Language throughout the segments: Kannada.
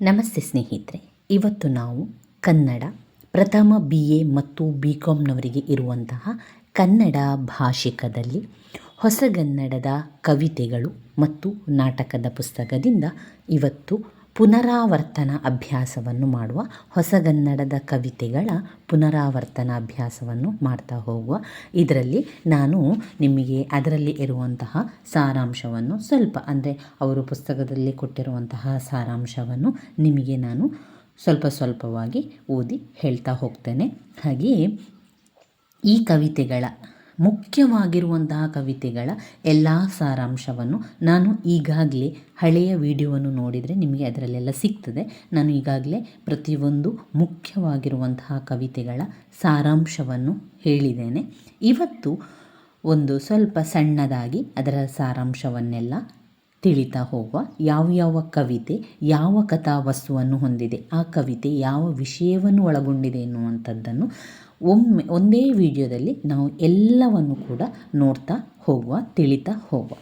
ನಮಸ್ತೆ ಸ್ನೇಹಿತರೆ. ಇವತ್ತು ನಾವು ಕನ್ನಡ ಪ್ರಥಮ ಬಿ ಎ ಮತ್ತು ಬಿ ಕಾಮ್ನವರಿಗೆ ಇರುವಂತಹ ಕನ್ನಡ ಭಾಷಿಕದಲ್ಲಿ ಹೊಸಗನ್ನಡದ ಕವಿತೆಗಳು ಮತ್ತು ನಾಟಕದ ಪುಸ್ತಕದಿಂದ ಇವತ್ತು ಪುನರಾವರ್ತನ ಅಭ್ಯಾಸವನ್ನು ಮಾಡುವ ಹೊಸಗನ್ನಡದ ಕವಿತೆಗಳ ಪುನರಾವರ್ತನ ಅಭ್ಯಾಸವನ್ನು ಮಾಡ್ತಾ ಹೋಗುವ. ಇದರಲ್ಲಿ ನಾನು ನಿಮಗೆ ಅದರಲ್ಲಿ ಇರುವಂತಹ ಸಾರಾಂಶವನ್ನು ಸ್ವಲ್ಪ ಅಂದರೆ ಅವರು ಪುಸ್ತಕದಲ್ಲಿ ಕೊಟ್ಟಿರುವಂತಹ ಸಾರಾಂಶವನ್ನು ನಿಮಗೆ ನಾನು ಸ್ವಲ್ಪ ಸ್ವಲ್ಪವಾಗಿ ಓದಿ ಹೇಳ್ತಾ ಹೋಗ್ತೇನೆ. ಹಾಗೆಯೇ ಈ ಕವಿತೆಗಳ ಮುಖ್ಯವಾಗಿರುವಂತಹ ಕವಿತೆಗಳ ಎಲ್ಲ ಸಾರಾಂಶವನ್ನು ನಾನು ಈಗಾಗಲೇ ಹಳೆಯ ವಿಡಿಯೋವನ್ನು ನೋಡಿದರೆ ನಿಮಗೆ ಅದರಲ್ಲೆಲ್ಲ ಸಿಗ್ತದೆ. ನಾನು ಈಗಾಗಲೇ ಪ್ರತಿಯೊಂದು ಮುಖ್ಯವಾಗಿರುವಂತಹ ಕವಿತೆಗಳ ಸಾರಾಂಶವನ್ನು ಹೇಳಿದ್ದೇನೆ. ಇವತ್ತು ಒಂದು ಸ್ವಲ್ಪ ಸಣ್ಣದಾಗಿ ಅದರ ಸಾರಾಂಶವನ್ನೆಲ್ಲ ತಿಳಿತಾ ಹೋಗುವ ಯಾವ ಯಾವ ಕವಿತೆ, ಯಾವ ಕಥಾವಸ್ತುವನ್ನು ಹೊಂದಿದೆ, ಆ ಕವಿತೆ ಯಾವ ವಿಷಯವನ್ನು ಒಳಗೊಂಡಿದೆ ಎನ್ನುವಂಥದ್ದನ್ನು ಒಮ್ಮೆ ಒಂದೇ ವಿಡಿಯೋದಲ್ಲಿ ನಾವು ಎಲ್ಲವನ್ನು ಕೂಡ ನೋಡ್ತಾ ಹೋಗುವ ತಿಳಿತಾ ಹೋಗುವ.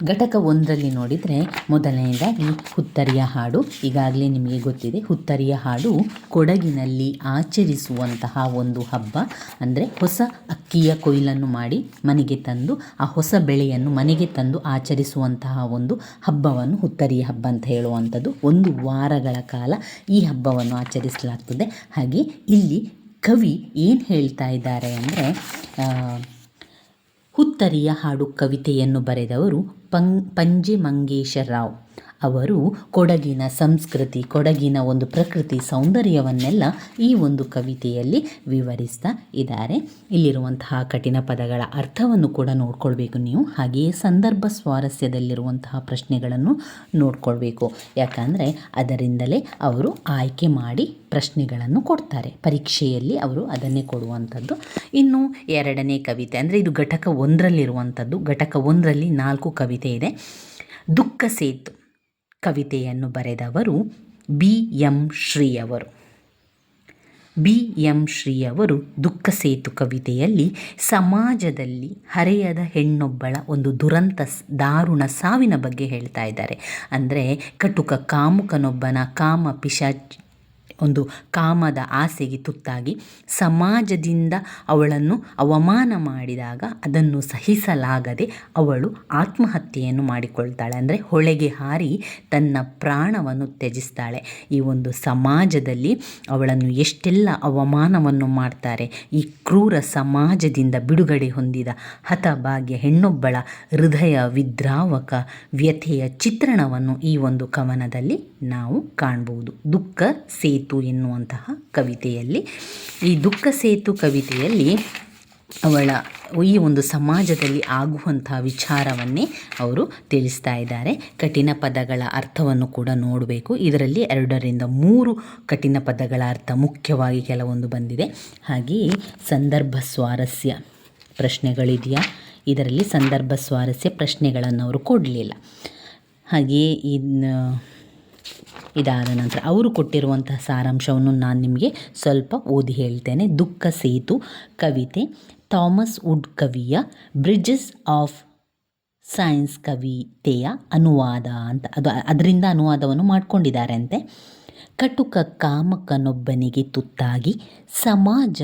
ಘಟಕ ಒಂದರಲ್ಲಿ ನೋಡಿದರೆ ಮೊದಲನೆಯದಾಗಿ ಹುತ್ತರಿಯ ಹಾಡು. ಈಗಾಗಲೇ ನಿಮಗೆ ಗೊತ್ತಿದೆ, ಹುತ್ತರಿಯ ಹಾಡು ಕೊಡಗಿನಲ್ಲಿ ಆಚರಿಸುವಂತಹ ಒಂದು ಹಬ್ಬ. ಅಂದರೆ ಹೊಸ ಅಕ್ಕಿಯ ಕೊಯ್ಲನ್ನು ಮಾಡಿ ಮನೆಗೆ ತಂದು, ಆ ಹೊಸ ಬೆಳೆಯನ್ನು ಮನೆಗೆ ತಂದು ಆಚರಿಸುವಂತಹ ಒಂದು ಹಬ್ಬವನ್ನು ಹುತ್ತರಿಯ ಹಬ್ಬ ಅಂತ ಹೇಳುವಂಥದ್ದು. ಒಂದು ವಾರಗಳ ಕಾಲ ಈ ಹಬ್ಬವನ್ನು ಆಚರಿಸಲಾಗ್ತದೆ. ಹಾಗೆ ಇಲ್ಲಿ ಕವಿ ಏನು ಹೇಳ್ತಾ ಇದ್ದಾರೆ ಅಂದರೆ ಹುತ್ತರಿಯ ಹಾಡು ಕವಿತೆಯನ್ನು ಬರೆದವರು പഞ്ചി മങ്കീശറാവ് ಅವರು ಕೊಡಗಿನ ಸಂಸ್ಕೃತಿ, ಕೊಡಗಿನ ಒಂದು ಪ್ರಕೃತಿ ಸೌಂದರ್ಯವನ್ನೆಲ್ಲ ಈ ಒಂದು ಕವಿತೆಯಲ್ಲಿ ವಿವರಿಸ್ತಾ ಇದ್ದಾರೆ. ಇಲ್ಲಿರುವಂತಹ ಕಠಿಣ ಪದಗಳ ಅರ್ಥವನ್ನು ಕೂಡ ನೋಡ್ಕೊಳ್ಬೇಕು ನೀವು. ಹಾಗೆಯೇ ಸಂದರ್ಭ ಸ್ವಾರಸ್ಯದಲ್ಲಿರುವಂತಹ ಪ್ರಶ್ನೆಗಳನ್ನು ನೋಡ್ಕೊಳ್ಬೇಕು. ಯಾಕಂದರೆ ಅದರಿಂದಲೇ ಅವರು ಆಯ್ಕೆ ಮಾಡಿ ಪ್ರಶ್ನೆಗಳನ್ನು ಕೊಡ್ತಾರೆ. ಪರೀಕ್ಷೆಯಲ್ಲಿ ಅವರು ಅದನ್ನೇ ಕೊಡುವಂಥದ್ದು. ಇನ್ನು ಎರಡನೇ ಕವಿತೆ ಅಂದರೆ ಇದು ಘಟಕ ಒಂದರಲ್ಲಿರುವಂಥದ್ದು. ಘಟಕ ಒಂದರಲ್ಲಿ ನಾಲ್ಕು ಕವಿತೆ ಇದೆ. ದುಃಖ ಸೇತು. ಕವಿತೆಯನ್ನು ಬರೆದವರು ಬಿ ಎಂ ಶ್ರೀಯವರು. ಬಿ ಎಂ ಶ್ರೀಯವರು ದುಃಖ ಸೇತು ಕವಿತೆಯಲ್ಲಿ ಸಮಾಜದಲ್ಲಿ ಹರೆಯದ ಹೆಣ್ಣೊಬ್ಬಳ ಒಂದು ದುರಂತ ದಾರುಣ ಸಾವಿನ ಬಗ್ಗೆ ಹೇಳ್ತಾ ಇದ್ದಾರೆ. ಅಂದರೆ ಕಟುಕ ಕಾಮುಕನೊಬ್ಬನ ಕಾಮ ಪಿಶಾಚ್ ಒಂದು ಕಾಮದ ಆಸೆಗೆ ತುತ್ತಾಗಿ ಸಮಾಜದಿಂದ ಅವಳನ್ನು ಅವಮಾನ ಮಾಡಿದಾಗ ಅದನ್ನು ಸಹಿಸಲಾಗದೆ ಅವಳು ಆತ್ಮಹತ್ಯೆಯನ್ನು ಮಾಡಿಕೊಳ್ತಾಳೆ. ಅಂದರೆ ಹೊಳೆಗೆ ಹಾರಿ ತನ್ನ ಪ್ರಾಣವನ್ನು ತ್ಯಜಿಸ್ತಾಳೆ. ಈ ಒಂದು ಸಮಾಜದಲ್ಲಿ ಅವಳನ್ನು ಎಷ್ಟೆಲ್ಲ ಅವಮಾನವನ್ನು ಮಾಡ್ತಾರೆ. ಈ ಕ್ರೂರ ಸಮಾಜದಿಂದ ಬಿಡುಗಡೆ ಹೊಂದಿದ ಹತಭಾಗ್ಯ ಹೆಣ್ಣೊಬ್ಬಳ ಹೃದಯ ವಿದ್ರಾವಕ ವ್ಯಥೆಯ ಚಿತ್ರಣವನ್ನು ಈ ಒಂದು ಕವನದಲ್ಲಿ ನಾವು ಕಾಣ್ಬೋದು. ದುಃಖ, ಸೇತು ಎನ್ನುವಂತಹ ಕವಿತೆಯಲ್ಲಿ, ಈ ದುಃಖ ಸೇತು ಕವಿತೆಯಲ್ಲಿ ಅವಳ ಈ ಒಂದು ಸಮಾಜದಲ್ಲಿ ಆಗುವಂತಹ ವಿಚಾರವನ್ನೇ ಅವರು ತಿಳಿಸ್ತಾ ಇದ್ದಾರೆ. ಕಠಿಣ ಪದಗಳ ಅರ್ಥವನ್ನು ಕೂಡ ನೋಡಬೇಕು. ಇದರಲ್ಲಿ ಎರಡರಿಂದ ಮೂರು ಕಠಿಣ ಪದಗಳ ಅರ್ಥ ಮುಖ್ಯವಾಗಿ ಕೆಲವೊಂದು ಬಂದಿದೆ. ಹಾಗೆಯೇ ಸಂದರ್ಭ ಸ್ವಾರಸ್ಯ ಪ್ರಶ್ನೆಗಳಿದೆಯಾ? ಇದರಲ್ಲಿ ಸಂದರ್ಭ ಸ್ವಾರಸ್ಯ ಪ್ರಶ್ನೆಗಳನ್ನು ಅವರು ಕೊಡಲಿಲ್ಲ. ಹಾಗೆಯೇ ಇನ್ನು ಇದಾದ ನಂತರ ಅವರು ಕೊಟ್ಟಿರುವಂತಹ ಸಾರಾಂಶವನ್ನು ನಾನು ನಿಮಗೆ ಸ್ವಲ್ಪ ಓದಿ ಹೇಳ್ತೇನೆ. ದುಃಖ ಸೇತು, ಕವಿತೆ, ಥಾಮಸ್ ವುಡ್ ಕವಿಯ, ಬ್ರಿಡ್ಜಸ್ ಆಫ್ ಸೈನ್ಸ್ ಕವಿತೆಯ ಅನುವಾದ ಅಂತ, ಅದು ಅದರಿಂದ ಅನುವಾದವನ್ನು ಮಾಡಿಕೊಂಡಿದ್ದಾರೆ ಅಂತೆ ಕಟುಕ ಕಾಮಕನೊಬ್ಬನಿಗೆ ತುತ್ತಾಗಿ, ಸಮಾಜ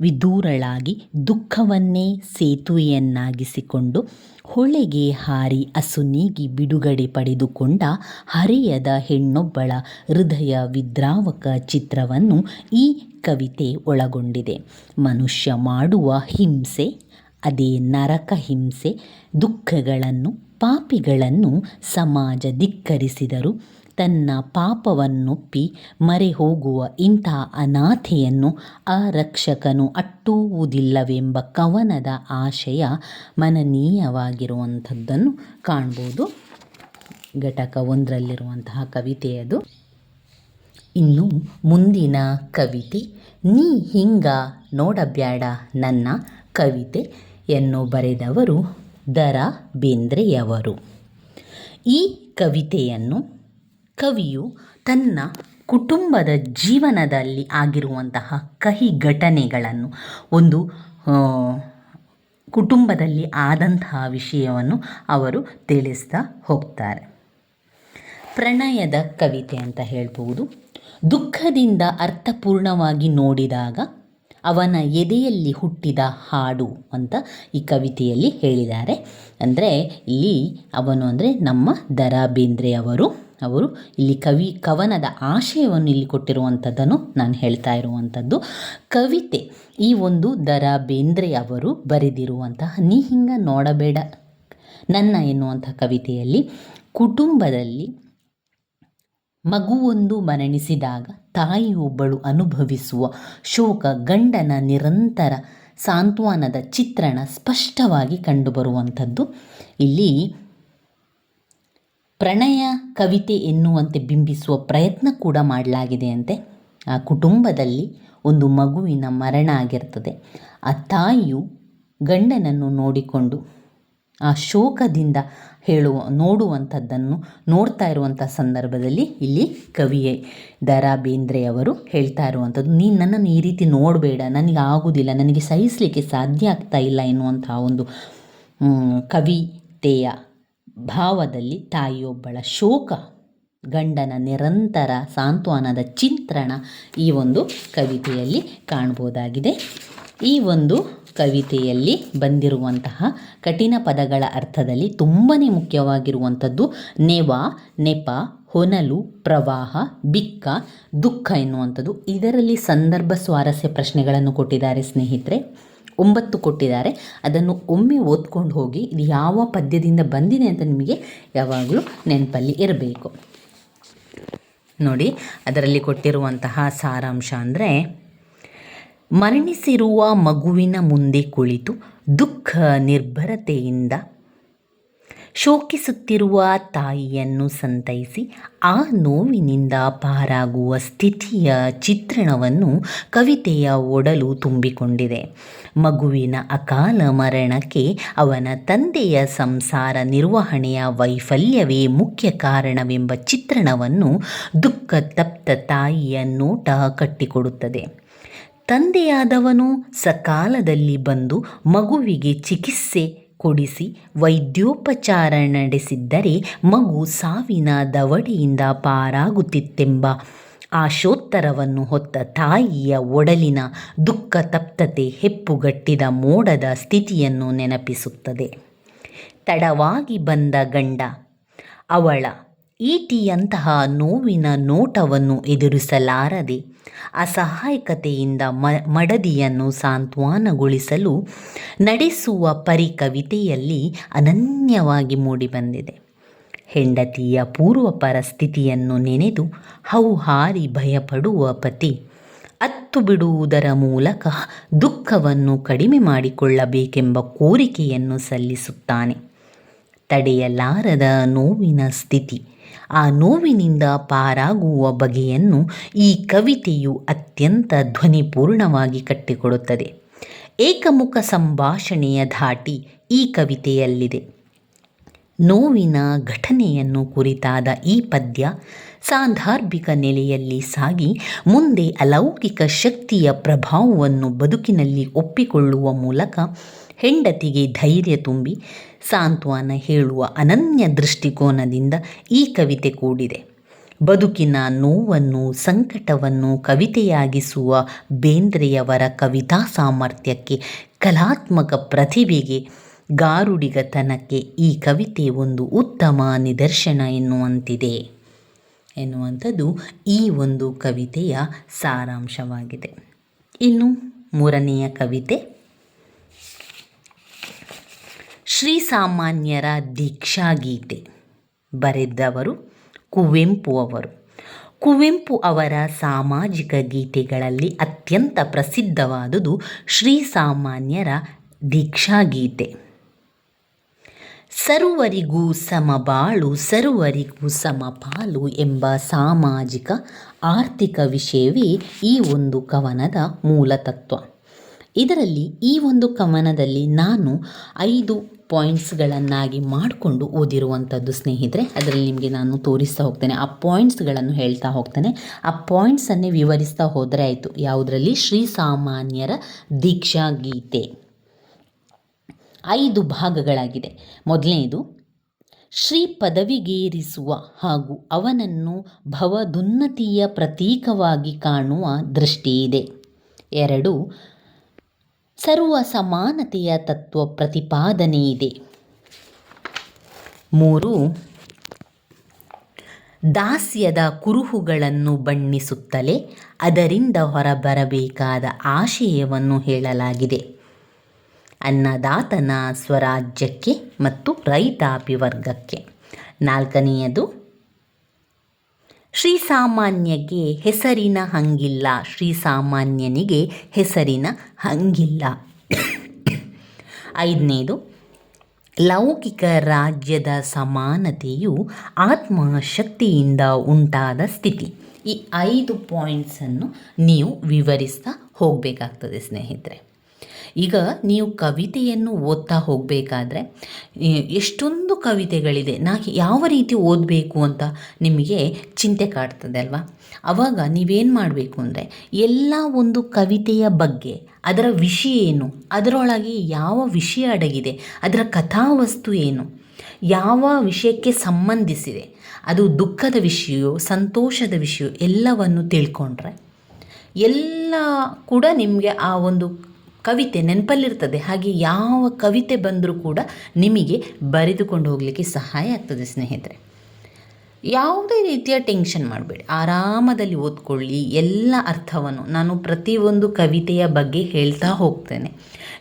ವಿದೂರಳಾಗಿ ದುಃಖವನ್ನೇ ಸೇತುವೆಯನ್ನಾಗಿಸಿಕೊಂಡು ಹೊಳೆಗೆ ಹಾರಿ ಅಸುನೀಗಿ ಬಿಡುಗಡೆ ಪಡೆದುಕೊಂಡ ಹರಿಯದ ಹೆಣ್ಣೊಬ್ಬಳ ಹೃದಯ ವಿದ್ರಾವಕ ಚಿತ್ರವನ್ನು ಈ ಕವಿತೆ ಒಳಗೊಂಡಿದೆ. ಮನುಷ್ಯ ಮಾಡುವ ಹಿಂಸೆ, ಅದೇ ನರಕ ಹಿಂಸೆ, ದುಃಖಗಳನ್ನು, ಪಾಪಿಗಳನ್ನು ಸಮಾಜ ಧಿಕ್ಕರಿಸಿದರು. ತನ್ನ ಪಾಪವನ್ನೊಪ್ಪಿ ಮರೆ ಹೋಗುವ ಇಂಥ ಅನಾಥೆಯನ್ನು ಆ ರಕ್ಷಕನು ಅಟ್ಟುವುದಿಲ್ಲವೆಂಬ ಕವನದ ಆಶಯ ಮನನೀಯವಾಗಿರುವಂಥದ್ದನ್ನು ಕಾಣ್ಬೋದು. ಘಟಕ ಒಂದರಲ್ಲಿರುವಂತಹ ಕವಿತೆಯದು ಇನ್ನು ಮುಂದಿನ ಕವಿತೆ, ನೀ ಹಿಂಗ ನೋಡಬ್ಯಾಡ ನನ್ನ ಕವಿತೆಯನ್ನು ಬರೆದವರು ದರ ಬೇಂದ್ರೆಯವರು ಈ ಕವಿತೆಯನ್ನು ಕವಿಯು ತನ್ನ ಕುಟುಂಬದ ಜೀವನದಲ್ಲಿ ಆಗಿರುವಂತಹ ಕಹಿ ಘಟನೆಗಳನ್ನು, ಒಂದು ಕುಟುಂಬದಲ್ಲಿ ಆದಂತಹ ವಿಷಯವನ್ನು ಅವರು ತಿಳಿಸ್ತಾ ಹೋಗ್ತಾರೆ. ಪ್ರಣಯದ ಕವಿತೆ ಅಂತ ಹೇಳ್ಬೋದು ದುಃಖದಿಂದ ಅರ್ಥಪೂರ್ಣವಾಗಿ ನೋಡಿದಾಗ ಅವನ ಎದೆಯಲ್ಲಿ ಹುಟ್ಟಿದ ಹಾಡು ಅಂತ ಈ ಕವಿತೆಯಲ್ಲಿ ಹೇಳಿದ್ದಾರೆ. ಅಂದರೆ ಇಲ್ಲಿ ಅವನು ಅಂದರೆ ನಮ್ಮ ದ ರಾ ಬೇಂದ್ರೆ ಅವರು ಇಲ್ಲಿ ಕವಿ ಕವನದ ಆಶಯವನ್ನು ಇಲ್ಲಿ ಕೊಟ್ಟಿರುವಂಥದ್ದನ್ನು ನಾನು ಹೇಳ್ತಾ ಇರುವಂಥದ್ದು. ಕವಿತೆ ಈ ಒಂದು ದರ ಬೇಂದ್ರೆ ಅವರು ಬರೆದಿರುವಂತಹ ನೀ ಹಿಂಗ ನೋಡಬೇಡ ನನ್ನ ಎನ್ನುವಂಥ ಕವಿತೆಯಲ್ಲಿ ಕುಟುಂಬದಲ್ಲಿ ಮಗುವೊಂದು ಮರಣಿಸಿದಾಗ ತಾಯಿಯೊಬ್ಬಳು ಅನುಭವಿಸುವ ಶೋಕ, ಗಂಡನ ನಿರಂತರ ಸಾಂತ್ವನದ ಚಿತ್ರಣ ಸ್ಪಷ್ಟವಾಗಿ ಕಂಡುಬರುವಂಥದ್ದು. ಇಲ್ಲಿ ಪ್ರಣಯ ಕವಿತೆ ಎನ್ನುವಂತೆ ಬಿಂಬಿಸುವ ಪ್ರಯತ್ನ ಕೂಡ ಮಾಡಲಾಗಿದೆ ಅಂತೆ. ಆ ಕುಟುಂಬದಲ್ಲಿ ಒಂದು ಮಗುವಿನ ಮರಣ ಆಗಿರ್ತದೆ. ಆ ತಾಯಿಯು ಗಂಡನನ್ನು ನೋಡಿಕೊಂಡು ಆ ಶೋಕದಿಂದ ಹೇಳುವ, ನೋಡುವಂಥದ್ದನ್ನು ನೋಡ್ತಾ ಇರುವಂಥ ಸಂದರ್ಭದಲ್ಲಿ ಇಲ್ಲಿ ಕವಿಯೇ ದ ರಾ ಬೇಂದ್ರೆ ಅವರು ಹೇಳ್ತಾ ಇರುವಂಥದ್ದು, ನೀನು ನನ್ನನ್ನು ಈ ರೀತಿ ನೋಡಬೇಡ, ನನಗೆ ಆಗುವುದಿಲ್ಲ ನನಗೆ ಸಹಿಸಲಿಕ್ಕೆ ಸಾಧ್ಯ ಆಗ್ತಾ ಇಲ್ಲ ಎನ್ನುವಂಥ ಒಂದು ಕವಿತೆಯ ಭಾವದಲ್ಲಿ ತಾಯಿಯೊಬ್ಬಳ ಶೋಕ, ಗಂಡನ ನಿರಂತರ ಸಾಂತ್ವನದ ಚಿತ್ರಣ ಈ ಒಂದು ಕವಿತೆಯಲ್ಲಿ ಕಾಣ್ಬೋದಾಗಿದೆ. ಈ ಒಂದು ಕವಿತೆಯಲ್ಲಿ ಬಂದಿರುವಂತಹ ಕಠಿಣ ಪದಗಳ ಅರ್ಥದಲ್ಲಿ ತುಂಬಾ ಮುಖ್ಯವಾಗಿರುವಂಥದ್ದು ನೆವ, ನೆಪ, ಹೊನಲು, ಪ್ರವಾಹ, ಬಿಕ್ಕ, ದುಃಖ ಎನ್ನುವಂಥದ್ದು ಇದರಲ್ಲಿ ಸಂದರ್ಭ ಸ್ವಾರಸ್ಯ ಪ್ರಶ್ನೆಗಳನ್ನು ಕೊಟ್ಟಿದ್ದಾರೆ ಸ್ನೇಹಿತರೆ. ಒಂಬತ್ತು ಕೊಟ್ಟಿದ್ದಾರೆ. ಅದನ್ನು ಒಮ್ಮೆ ಓದ್ಕೊಂಡು ಹೋಗಿ ಇದು ಯಾವ ಪದ್ಯದಿಂದ ಬಂದಿದೆ ಅಂತ ನಿಮಗೆ ಯಾವಾಗಲೂ ನೆನಪಲ್ಲಿ ಇರಬೇಕು. ನೋಡಿ, ಅದರಲ್ಲಿ ಕೊಟ್ಟಿರುವಂತಹ ಸಾರಾಂಶ ಅಂದರೆ, ಮರಣಿಸಿರುವ ಮಗುವಿನ ಮುಂದೆ ಕುಳಿತು ದುಃಖ ನಿರ್ಭರತೆಯಿಂದ ಶೋಕಿಸುತ್ತಿರುವ ತಾಯಿಯನ್ನು ಸಂತೈಸಿ ಆ ನೋವಿನಿಂದ ಪಾರಾಗುವ ಸ್ಥಿತಿಯ ಚಿತ್ರಣವನ್ನು ಕವಿತೆಯ ಒಡಲು ತುಂಬಿಕೊಂಡಿದೆ. ಮಗುವಿನ ಅಕಾಲ ಮರಣಕ್ಕೆ ಅವನ ತಂದೆಯ ಸಂಸಾರ ನಿರ್ವಹಣೆಯ ವೈಫಲ್ಯವೇ ಮುಖ್ಯ ಕಾರಣವೆಂಬ ಚಿತ್ರಣವನ್ನು ದುಃಖ ತಪ್ತ ತಾಯಿಯ ನೋಟ ಕಟ್ಟಿಕೊಡುತ್ತದೆ. ತಂದೆಯಾದವನು ಸಕಾಲದಲ್ಲಿ ಬಂದು ಮಗುವಿಗೆ ಚಿಕಿತ್ಸೆ ಕೊಡಿಸಿ ವೈದ್ಯೋಪಚಾರ ನಡೆಸಿದ್ದರೆ ಮಗು ಸಾವಿನ ದವಡೆಯಿಂದ ಪಾರಾಗುತ್ತಿತ್ತೆಂಬ ಆಶೋತ್ತರವನ್ನು ಹೊತ್ತ ತಾಯಿಯ ಒಡಲಿನ ದುಃಖ ತಪ್ತತೆ ಹೆಪ್ಪುಗಟ್ಟಿದ ಮೋಡದ ಸ್ಥಿತಿಯನ್ನು ನೆನಪಿಸುತ್ತದೆ. ತಡವಾಗಿ ಬಂದ ಗಂಡ, ಅವಳ ಈಟಿಯಂತಹ ನೋವಿನ ನೋಟವನ್ನು ಎದುರಿಸಲಾರದೆ ಅಸಹಾಯಕತೆಯಿಂದ ಮಡದಿಯನ್ನು ಸಾಂತ್ವನಗೊಳಿಸಲು ನಡೆಸುವ ಪರಿಕವಿತೆಯಲ್ಲಿ ಅನನ್ಯವಾಗಿ ಮೂಡಿಬಂದಿದೆ. ಹೆಂಡತಿಯ ಪೂರ್ವ ಪರಿಸ್ಥಿತಿಯನ್ನು ನೆನೆದು ಹೌಹಾರಿ ಭಯಪಡುವ ಪತಿ ಅತ್ತು ಬಿಡುವುದರ ಮೂಲಕ ದುಃಖವನ್ನು ಕಡಿಮೆ ಮಾಡಿಕೊಳ್ಳಬೇಕೆಂಬ ಕೋರಿಕೆಯನ್ನು ಸಲ್ಲಿಸುತ್ತಾನೆ. ತಡೆಯಲಾರದ ನೋವಿನ ಸ್ಥಿತಿ ಆ ನೋವಿನಿಂದ ಪಾರಾಗುವ ಬಗೆಯನ್ನು ಈ ಕವಿತೆಯು ಅತ್ಯಂತ ಧ್ವನಿಪೂರ್ಣವಾಗಿ ಕಟ್ಟಿಕೊಡುತ್ತದೆ. ಏಕಮುಖ ಸಂಭಾಷಣೆಯ ಧಾಟಿ ಈ ಕವಿತೆಯಲ್ಲಿದೆ. ನೋವಿನ ಘಟನೆಯನ್ನು ಕುರಿತಾದ ಈ ಪದ್ಯ ಸಾಂದರ್ಭಿಕ ನೆಲೆಯಲ್ಲಿ ಸಾಗಿ ಮುಂದೆ ಅಲೌಕಿಕ ಶಕ್ತಿಯ ಪ್ರಭಾವವನ್ನು ಬದುಕಿನಲ್ಲಿ ಒಪ್ಪಿಕೊಳ್ಳುವ ಮೂಲಕ ಹೆಂಡತಿಗೆ ಧೈರ್ಯ ತುಂಬಿ ಸಾಂತ್ವನ ಹೇಳುವ ಅನನ್ಯ ದೃಷ್ಟಿಕೋನದಿಂದ ಈ ಕವಿತೆ ಕೂಡಿದೆ. ಬದುಕಿನ ನೋವನ್ನು, ಸಂಕಟವನ್ನು ಕವಿತೆಯಾಗಿಸುವ ಬೇಂದ್ರೆಯವರ ಕವಿತಾ ಸಾಮರ್ಥ್ಯಕ್ಕೆ, ಕಲಾತ್ಮಕ ಪ್ರತಿಭೆಗೆ, ಗಾರುಡಿಗತನಕ್ಕೆ ಈ ಕವಿತೆ ಒಂದು ಉತ್ತಮ ನಿದರ್ಶನ ಎನ್ನುವಂತಿದೆ. ಎನ್ನುವಂಥದ್ದು ಈ ಒಂದು ಕವಿತೆಯ ಸಾರಾಂಶವಾಗಿದೆ. ಇನ್ನು ಮೂರನೆಯ ಕವಿತೆ ಶ್ರೀಸಾಮಾನ್ಯರ ದೀಕ್ಷಾಗೀತೆ ಬರೆದವರು ಕುವೆಂಪು ಅವರು. ಕುವೆಂಪು ಅವರ ಸಾಮಾಜಿಕ ಗೀತೆಗಳಲ್ಲಿ ಅತ್ಯಂತ ಪ್ರಸಿದ್ಧವಾದುದು ಶ್ರೀ ಶ್ರೀಸಾಮಾನ್ಯರ ದೀಕ್ಷಾಗೀತೆ ಸರ್ವರಿಗೂ ಸಮಬಾಳು, ಸರ್ವರಿಗೂ ಸಮಪಾಲು ಎಂಬ ಸಾಮಾಜಿಕ, ಆರ್ಥಿಕ ವಿಷಯವೇ ಈ ಒಂದು ಕವನದ ಮೂಲ ತತ್ವ. ಇದರಲ್ಲಿ ಈ ಒಂದು ಕವನದಲ್ಲಿ ನಾನು ಐದು ಪಾಯಿಂಟ್ಸ್ಗಳನ್ನಾಗಿ ಮಾಡಿಕೊಂಡು ಓದಿರುವಂಥದ್ದು ಸ್ನೇಹಿತರೆ, ಅದರಲ್ಲಿ ನಿಮಗೆ ನಾನು ತೋರಿಸ್ತಾ ಹೋಗ್ತೇನೆ. ಆ ಪಾಯಿಂಟ್ಸ್ಗಳನ್ನು ಹೇಳ್ತಾ ಹೋಗ್ತೇನೆ. ಆ ಪಾಯಿಂಟ್ಸನ್ನೇ ವಿವರಿಸ್ತಾ ಹೋದರೆ ಆಯಿತು. ಯಾವುದರಲ್ಲಿ? ಶ್ರೀ ಸಾಮಾನ್ಯರ ದೀಕ್ಷಾ ಗೀತೆ. ಐದು ಭಾಗಗಳಾಗಿದೆ. ಮೊದಲನೇದು, ಶ್ರೀ ಪದವಿಗೇರಿಸುವ ಹಾಗೂ ಅವನನ್ನು ಭವದುನ್ನತಿಯ ಪ್ರತೀಕವಾಗಿ ಕಾಣುವ ದೃಷ್ಟಿಯಿದೆ ಎರಡು ಸರ್ವ ಸಮಾನತೆಯ ತತ್ವ ಪ್ರತಿಪಾದನೆ ಇದೆ. ಮೂರು, ದಾಸ್ಯದ ಕುರುಹುಗಳನ್ನು ಬಣ್ಣಿಸುತ್ತಲೇ ಅದರಿಂದ ಹೊರಬರಬೇಕಾದ ಆಶಯವನ್ನು ಹೇಳಲಾಗಿದೆ. ಅನ್ನದಾತನ ಸ್ವರಾಜ್ಯಕ್ಕೆ ಮತ್ತು ರೈತಾಪಿ ವರ್ಗಕ್ಕೆ. ನಾಲ್ಕನೆಯದು ಶ್ರೀಸಾಮಾನ್ಯಗೆ ಹೆಸರಿನ ಹಂಗಿಲ್ಲ. ಶ್ರೀ ಸಾಮಾನ್ಯನಿಗೆ ಹೆಸರಿನ ಹಂಗಿಲ್ಲ. ಐದನೇದು, ಲೌಕಿಕ ರಾಜ್ಯದ ಸಮಾನತೆಯು ಆತ್ಮಶಕ್ತಿಯಿಂದ ಉಂಟಾದ ಸ್ಥಿತಿ. ಈ ಐದು ಪಾಯಿಂಟ್ಸನ್ನು ನೀವು ವಿವರಿಸ್ತಾ ಹೋಗಬೇಕಾಗ್ತದೆ ಸ್ನೇಹಿತರೆ. ಈಗ ನೀವು ಕವಿತೆಯನ್ನು ಓದ್ತಾ ಹೋಗಬೇಕಾದ್ರೆ ಎಷ್ಟೊಂದು ಕವಿತೆಗಳಿದೆ, ನಾ ಯಾವ ರೀತಿ ಓದಬೇಕು ಅಂತ ನಿಮಗೆ ಚಿಂತೆ ಕಾಡ್ತದೆ ಅಲ್ವಾ? ಆವಾಗ ನೀವೇನು ಮಾಡಬೇಕು ಅಂದರೆ, ಎಲ್ಲ ಒಂದು ಕವಿತೆಯ ಬಗ್ಗೆ, ಅದರ ವಿಷಯ ಏನು, ಅದರೊಳಗೆ ಯಾವ ವಿಷಯ ಅಡಗಿದೆ, ಅದರ ಕಥಾವಸ್ತು ಏನು, ಯಾವ ವಿಷಯಕ್ಕೆ ಸಂಬಂಧಿಸಿದೆ, ಅದು ದುಃಖದ ವಿಷಯವೋ ಸಂತೋಷದ ವಿಷಯ ಎಲ್ಲವನ್ನು ತಿಳ್ಕೊಂಡ್ರೆ, ಎಲ್ಲ ಕೂಡ ನಿಮಗೆ ಆ ಒಂದು ಕವಿತೆ ನೆನಪಲ್ಲಿರ್ತದೆ. ಹಾಗೆ ಯಾವ ಕವಿತೆ ಬಂದರೂ ಕೂಡ ನಿಮಗೆ ಬರೆದುಕೊಂಡು ಹೋಗಲಿಕ್ಕೆ ಸಹಾಯ ಆಗ್ತದೆ ಸ್ನೇಹಿತರೆ. ಯಾವುದೇ ರೀತಿಯ ಟೆನ್ಷನ್ ಮಾಡಬೇಡಿ. ಆರಾಮದಲ್ಲಿ ಓದ್ಕೊಳ್ಳಿ. ಎಲ್ಲ ಅರ್ಥವನ್ನು ನಾನು ಪ್ರತಿಯೊಂದು ಕವಿತೆಯ ಬಗ್ಗೆ ಹೇಳ್ತಾ ಹೋಗ್ತೇನೆ.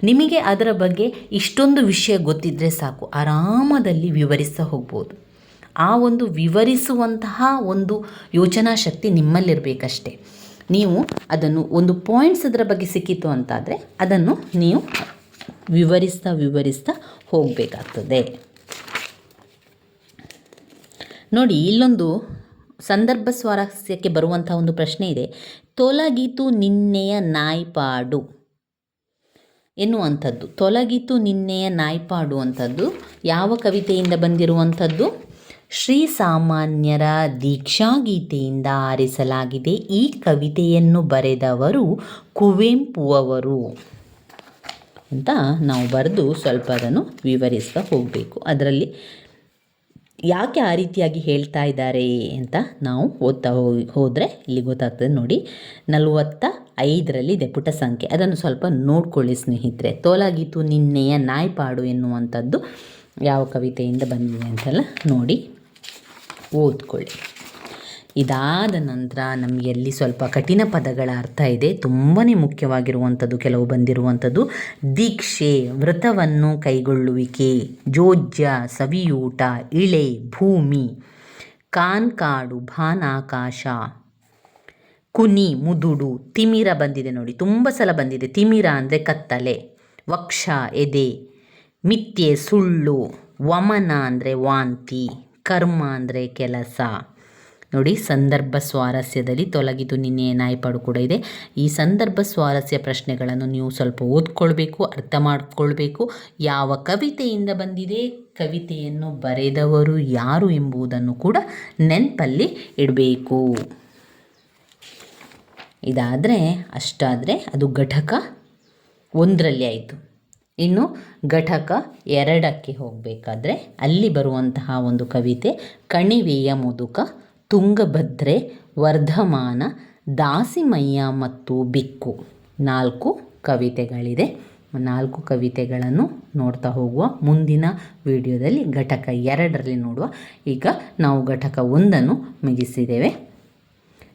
ನಿಮಗೆ ಅದರ ಬಗ್ಗೆ ಇಷ್ಟೊಂದು ವಿಷಯ ಗೊತ್ತಿದ್ದರೆ ಸಾಕು. ಆರಾಮದಲ್ಲಿ ವಿವರಿಸ್ತಾ ಹೋಗ್ಬೋದು. ಆ ಒಂದು ವಿವರಿಸುವಂತಹ ಒಂದು ಯೋಚನಾ ಶಕ್ತಿ ನಿಮ್ಮಲ್ಲಿರಬೇಕಷ್ಟೆ. ನೀವು ಅದನ್ನು ಒಂದು ಪಾಯಿಂಟ್ಸ್ ಅದರ ಬಗ್ಗೆ ಸಿಕ್ಕಿತು ಅಂತಾದರೆ ಅದನ್ನು ನೀವು ವಿವರಿಸ್ತಾ ವಿವರಿಸ್ತಾ ಹೋಗಬೇಕಾಗ್ತದೆ. ನೋಡಿ, ಇಲ್ಲೊಂದು ಸಂದರ್ಭ ಸ್ವಾರಸ್ಯಕ್ಕೆ ಬರುವಂಥ ಒಂದು ಪ್ರಶ್ನೆ ಇದೆ. ತೊಲಗಿತು ನಿನ್ನೆಯ ನಾಯ್ಪಾಡು ಎನ್ನುವಂಥದ್ದು. ತೊಲಗಿತು ನಿನ್ನೆಯ ನಾಯ್ಪಾಡು ಅಂಥದ್ದು ಯಾವ ಕವಿತೆಯಿಂದ ಬಂದಿರುವಂಥದ್ದು? ಶ್ರೀಸಾಮಾನ್ಯರ ದೀಕ್ಷಾಗೀತೆಯಿಂದ ಆರಿಸಲಾಗಿದೆ ಈ ಕವಿತೆಯನ್ನು ಬರೆದವರು ಕುವೆಂಪು ಅವರು. ಅಂತ ನಾವು ಬರೆದು ಸ್ವಲ್ಪ ಅದನ್ನು ವಿವರಿಸ್ತಾ ಹೋಗಬೇಕು. ಅದರಲ್ಲಿ ಯಾಕೆ ಆ ರೀತಿಯಾಗಿ ಹೇಳ್ತಾ ಇದ್ದಾರೆ ಅಂತ ನಾವು ಓದ್ತಾ ಹೋಗಿ ಹೋದರೆ ಇಲ್ಲಿ ಗೊತ್ತಾಗ್ತದೆ ನೋಡಿ. ನಲವತ್ತ ಐದರಲ್ಲಿ ಇದೆ ಪುಟ ಸಂಖ್ಯೆ. ಅದನ್ನು ಸ್ವಲ್ಪ ನೋಡ್ಕೊಳ್ಳಿ ಸ್ನೇಹಿತರೆ. ತೋಲಾಗಿತ್ತು ನಿನ್ನೆಯ ನಾಯ್ಪಾಡು ಎನ್ನುವಂಥದ್ದು ಯಾವ ಕವಿತೆಯಿಂದ ಬಂದಿದೆ ಅಂತೆಲ್ಲ ನೋಡಿ. ಓದ್ಕೊಳ್ಳಿ. ಇದಾದ ನಂತರ ನಮಗೆಲ್ಲಿ ಸ್ವಲ್ಪ ಕಠಿಣ ಪದಗಳ ಅರ್ಥ ಇದೆ ತುಂಬಾ ಮುಖ್ಯವಾಗಿರುವಂಥದ್ದು, ಕೆಲವು ಬಂದಿರುವಂಥದ್ದು. ದೀಕ್ಷೆ, ವ್ರತವನ್ನು ಕೈಗೊಳ್ಳುವಿಕೆ, ಜೋಜ್ಯ, ಸವಿಯೂಟ, ಇಳೆ, ಭೂಮಿ, ಕಾನ್ಕಾಡು, ಭಾನಾಕಾಶ, ಕುನಿ, ಮುದುಡು, ತಿಮಿರ ಬಂದಿದೆ ನೋಡಿ. ತುಂಬ ಸಲ ಬಂದಿದೆ. ತಿಮಿರ ಅಂದರೆ ಕತ್ತಲೆ, ವಕ್ಷ, ಎದೆ, ಮಿಥ್ಯೆ, ಸುಳ್ಳು, ವಮನ ಅಂದರೆ ವಾಂತಿ. ಕರ್ಮ ಅಂದರೆ ಕೆಲಸ. ನೋಡಿ, ಸಂದರ್ಭ ಸ್ವಾರಸ್ಯದಲ್ಲಿ ತೊಲಗಿತು ನಿನ್ನೆ ನಾಯ್ಪಾಡು ಕೂಡ ಇದೆ. ಈ ಸಂದರ್ಭ ಸ್ವಾರಸ್ಯ ಪ್ರಶ್ನೆಗಳನ್ನು ನೀವು ಸ್ವಲ್ಪ ಓದ್ಕೊಳ್ಬೇಕು, ಅರ್ಥ ಮಾಡಿಕೊಳ್ಬೇಕು. ಯಾವ ಕವಿತೆಯಿಂದ ಬಂದಿದೆ, ಕವಿತೆಯನ್ನು ಬರೆದವರು ಯಾರು ಎಂಬುದನ್ನು ಕೂಡ ನೆನಪಲ್ಲಿ ಇಡಬೇಕು. ಇದಾದರೆ, ಅಷ್ಟಾದರೆ ಅದು ಘಟಕ ಒಂದರಲ್ಲಿ ಆಯಿತು. ಇನ್ನು ಘಟಕ ಎರಡಕ್ಕೆ ಹೋಗಬೇಕಾದ್ರೆ ಅಲ್ಲಿ ಬರುವಂತಹ ಒಂದು ಕವಿತೆ, ಕಣಿವೆಯ ಮುದುಕ, ತುಂಗಭದ್ರೆ, ವರ್ಧಮಾನ, ದಾಸಿಮಯ್ಯ ಮತ್ತು ಬಿಕ್ಕು. ನಾಲ್ಕು ಕವಿತೆಗಳಿದೆ. ನಾಲ್ಕು ಕವಿತೆಗಳನ್ನು ನೋಡ್ತಾ ಹೋಗುವ ಮುಂದಿನ ವಿಡಿಯೋದಲ್ಲಿ ಘಟಕ ಎರಡರಲ್ಲಿ ನೋಡುವ. ಈಗ ನಾವು ಘಟಕ ಒಂದನ್ನು ಮುಗಿಸಿದ್ದೇವೆ.